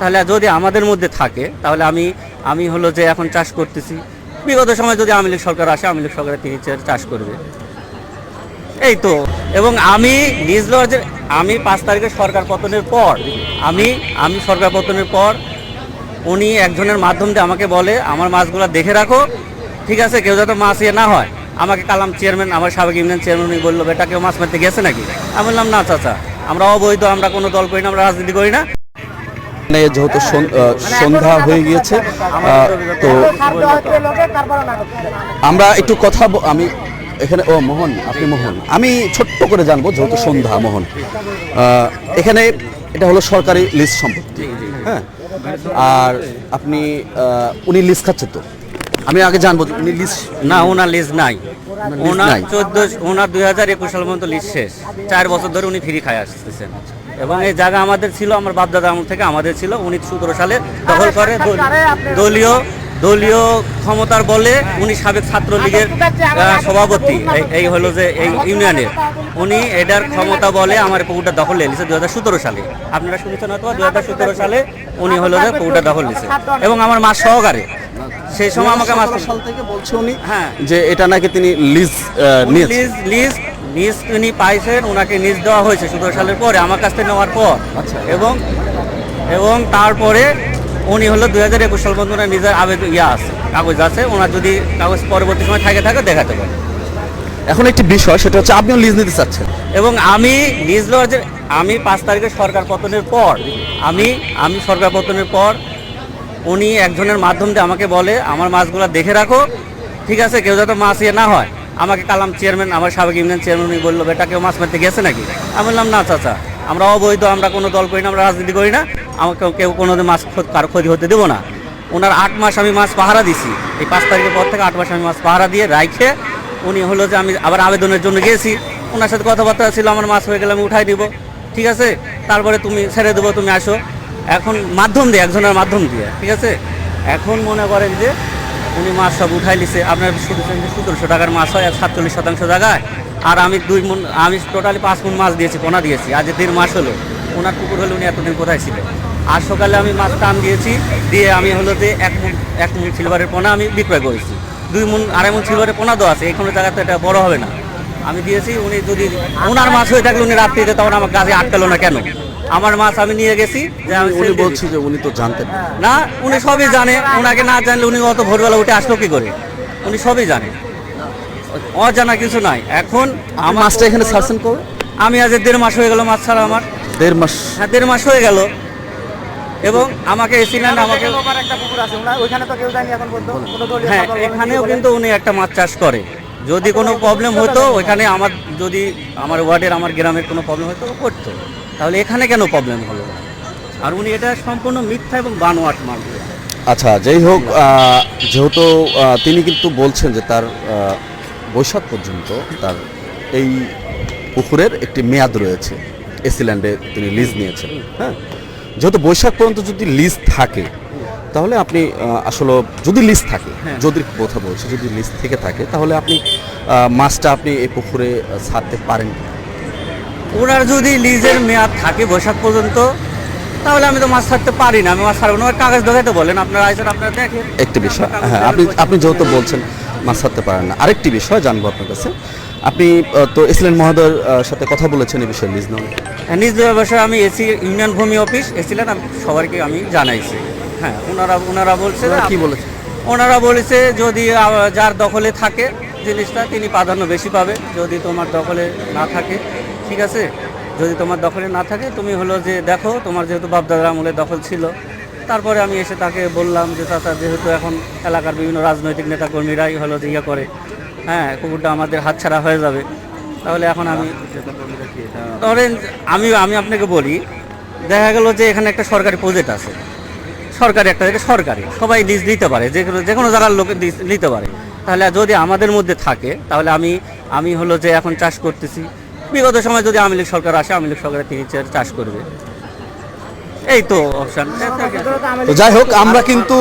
তাহলে যদি আমাদের মধ্যে থাকে, তাহলে আমি আমি হলো যে এখন চাষ করতেছি। বিগত সময় যদি আওয়ামী লীগ সরকার আসে, আওয়ামী লীগ সরকারের তিনি চাষ করবে। এই তো, এবং আমি নিজ লজে, আমি পাঁচ তারিখে সরকার পতনের পর, আমি আমি সরকার পতনের পর, উনি একজনের মাধ্যম দিয়ে আমাকে বলে, আমার মাছগুলো দেখে রাখো, ঠিক আছে? কেউ যাতে মাছ ইয়ে না হয়। আমাকে কালাম চেয়ারম্যান, আমার সাবেক ইউনিয়ন চেয়ারম্যান উনি বলল, বেটা, কেউ মাছ মারতে গেছে নাকি? আমি বললাম, না, চাচা, আমরা অবৈধ, আমরা কোনো দল করি না, আমরা রাজনীতি করি না। যেহেতু সন্ধ্যা হয়ে গিয়েছে তো আমরা একটু কথা আমি এখানে ও মোহন আপনি মোহন। আমি ছোট্ট করে জানব যেহেতু সন্ধ্যা মোহন। এখানে এটা হলো সরকারি লিস্ট সম্পত্তি হ্যাঁ? আর আপনি উনি লিস্ট খাচ্ছে তো। আমি আগে জানব উনি লিস্ট না ওনার লিজ নাই। ওনার। চোদ্দ ওনার দুই হাজার একুশ সাল পর্যন্ত লিস্ট শেষ। চার বছর ধরে উনি ফ্রি খায় আসতেছেন। এবং এই জায়গা আমাদের ছিল আমার বাপদাদা আমল থেকে আমাদের ছিল। উনি সতেরো সালে দখল করে দল- দলীয় দলীয় ক্ষমতার বলে উনি সাবেক ছাত্রলীগের আহ, সভাপতি। এই- হলো যে এই ইউনিয়নের। উনি এটার ক্ষমতা বলে আমার পুকুরটা দখল নিয়েছে দু হাজার সতেরো সালে। আপনারা শুনেছেন হয়তো দু হাজার সতেরো সালে উনি হলো যে পুকুরটা দখল নিয়েছে এবং আমার মা সহকারে। সেই সময় আমাকে মাছ সাল থেকে বলছে উনি হ্যাঁ। যে এটা নাকি তিনি লিজ লিজ লিজ লিজ তিনি পাইছেন ওনাকে নিজ দেওয়া হয়েছে সতেরো সালের পরে আমার কাছ থেকে নেওয়ার পর। আচ্ছা। এবং এবং তারপরে উনি হলো দুই হাজার একুশ সাল পর্যন্ত নিজের আবেদন ইয়া আছে কাগজ আছে ওনার যদি কাগজ পরবর্তী সময় থাকে থাকে দেখাতে পারে। এখন একটি বিষয় সেটা হচ্ছে আপনিও লিজ নিতে চাচ্ছেন। এবং আমি নিজ লজে আমি পাঁচ তারিখে সরকার পতনের পর আমি আমি সরকার পতনের পর উনি একজনের মাধ্যম দিয়ে আমাকে বলে আমার মাছগুলো দেখে রাখো ঠিক আছে? কেউ যাতে মাছ ইয়ে না হয়। আমাকে কালাম চেয়ারম্যান আমার সাবেক ইউনিয়ন চেয়ারম্যান উনি বলল, বেটা, কেউ মাছ মারতে গেছে নাকি? আমি বললাম, না, চাচা, আমরা অবৈধ, আমরা কোনো দল করি না, আমরা রাজনীতি করি না। আমাকে কেউ কোনো মাছ কারও ক্ষতি হতে দেবো না। ওনার আট মাস আমি মাছ পাহারা দিছি। এই পাঁচ তারিখের পর থেকে আট মাস আমি মাছ পাহারা দিয়ে রাইখে উনি হলো যে, আমি আবার আবেদনের জন্য গেছি। ওনার সাথে কথাবার্তা ছিল, আমার মাছ হয়ে গেলে আমি উঠাই দিব। ঠিক আছে? তারপরে তুমি ছেড়ে দেবো, তুমি আসো। এখন মাধ্যম দিয়ে, একজনের মাধ্যম দিয়ে, ঠিক আছে? এখন মনে করেন যে উনি মাছ সব উঠাই নিছে। আপনার সতেরোশো টাকার মাছ হয়, সাতচল্লিশ শতাংশ জায়গায়। আর আমি দুই মন, আমি টোটালি পাঁচ মন মাছ দিয়েছি, পোনা দিয়েছি। আজ দেড় মাস হলো, ওনার পুকুর হলে উনি এতদিন কোথায় ছিল আর সকালে আমি মাছ টান দিয়েছি, দিয়ে আমি হলো যে এক মন এক মন সিলভারের পোনা আমি বিক্রয় করেছি। দুই মন, আড়াই মন সিলভারের পোনা দেওয়া আছে, এখানে জায়গা তো এটা বড় হবে না। আমি দিয়েছি, উনি যদি ওনার মাছ হয়ে থাকলে উনি রাত্রিতে তখন আমার গাছে আটকালো না কেন? আমার মাছ আমি নিয়ে গেছি যে আমি উনি দিয়ে বলছি যে উনি তো জানতেন না। না উনি সবই জানে ওনাকে না জানলে উনি অত ভোরবেলা উঠে আসলো কি করে? উনি সবই জানে। অজানা কিছু নাই। এখন আমার আমার মাছটা এখানে সার্সেন করবে আমি আজ দেড় মাস হয়ে গেল মাছ ছাড়া আমার। দেড় মাস। হ্যাঁ দেড় মাস হয়ে গেল। এবং আমাকে এসিলেন আমাকে একটা পুকুর আছে। ওনা- ওইখানে তো কেউ যায়নি এখন পর্যন্ত। কোনো দলীয় হ্যাঁ এখানেও কিন্তু উনি একটা মাছ চাষ করে। যদি কোনো প্রবলেম হতো ওইখানে আমার যদি আমার ওয়ার্ডের আমার গ্রামের কোনো প্রবলেম হতো ও করতো। তাহলে এখানে কেন প্রবলেম হলো? আর উনি এটা সম্পূর্ণ মিথ্যা এবং বানোয়াট মাল আচ্ছা যাই হোক যেহেতু তিনি কিন্তু বলছেন যে তার বৈশাখ পর্যন্ত তার এই পুকুরের একটি মেয়াদ রয়েছে এসিল্যান্ডে তিনি লিজ নিয়েছেন হ্যাঁ যেহেতু বৈশাখ পর্যন্ত যদি লিজ থাকে তাহলে আপনি আসলে যদি লিস্ট থাকে হ্যাঁ। যদি কথা বলছি যদি লিস্ট থেকে থাকে তাহলে আপনি মাছটা আপনি এই পুকুরে ছাড়তে পারেন ওনার যদি লিজের মেয়াদ থাকে বৈশাখ পর্যন্ত তাহলে আমি তো মাছ ছাড়তে পারি না। আমি মাছ ছাড়বো না। ওর কাগজ দেখাতে বলেন আপনারা আইসেন আপনারা দেখেন। একটি বিষয় হ্যাঁ আপনি আপনি যেহেতু বলছেন মাছ ছাড়তে পারেন না আরেকটি বিষয় জানব আপনার কাছে। আপনি তো এসিলেন মহোদয়ের সাথে কথা বলেছেন এই বিষয়ে লিজ নেওয়া হ্যাঁ, নিজ ব্যবসায় আমি এসি ইউনিয়ন ভূমি অফিস এসিলেন আমি সবাইকে আমি জানাইছি। হ্যাঁ ওনারা ওনারা বলছে কি বলেছে? ওনারা বলেছে যদি যার দখলে থাকে জিনিসটা তিনি প্রাধান্য বেশি পাবে। যদি তোমার দখলে না থাকে ঠিক আছে? যদি তোমার দখলে না থাকে, তুমি হলো যে দেখো, তোমার যেহেতু বাপদাদার আমলে দখল ছিল। তারপরে আমি এসে তাকে বললাম যে, চাচা, যেহেতু এখন এলাকার বিভিন্ন রাজনৈতিক নেতাকর্মীরাই হলো ইয়ে করে হ্যাঁ কুকুরটা আমাদের হাতছাড়া হয়ে যাবে। তাহলে এখন আমি ধরেন আমি আমি আপনাকে বলি, দেখা গেল যে এখানে একটা সরকারি প্রজেক্ট আছে। সরকারি একটা, এটা সরকারি, সবাই লিজ দিতে পারে, যে কোনো যে কোনো জায়গার লোকে নিতে পারে। তাহলে যদি আমাদের মধ্যে থাকে, তাহলে আমি আমি হলো যে এখন চাষ করতেছি বিগত সময় যদি আওয়ামী লীগ সরকার আসে, আওয়ামী লীগ সরকারের তিনি চাষ করবে। এই তো অপশান যাই হোক, আমরা কিন্তু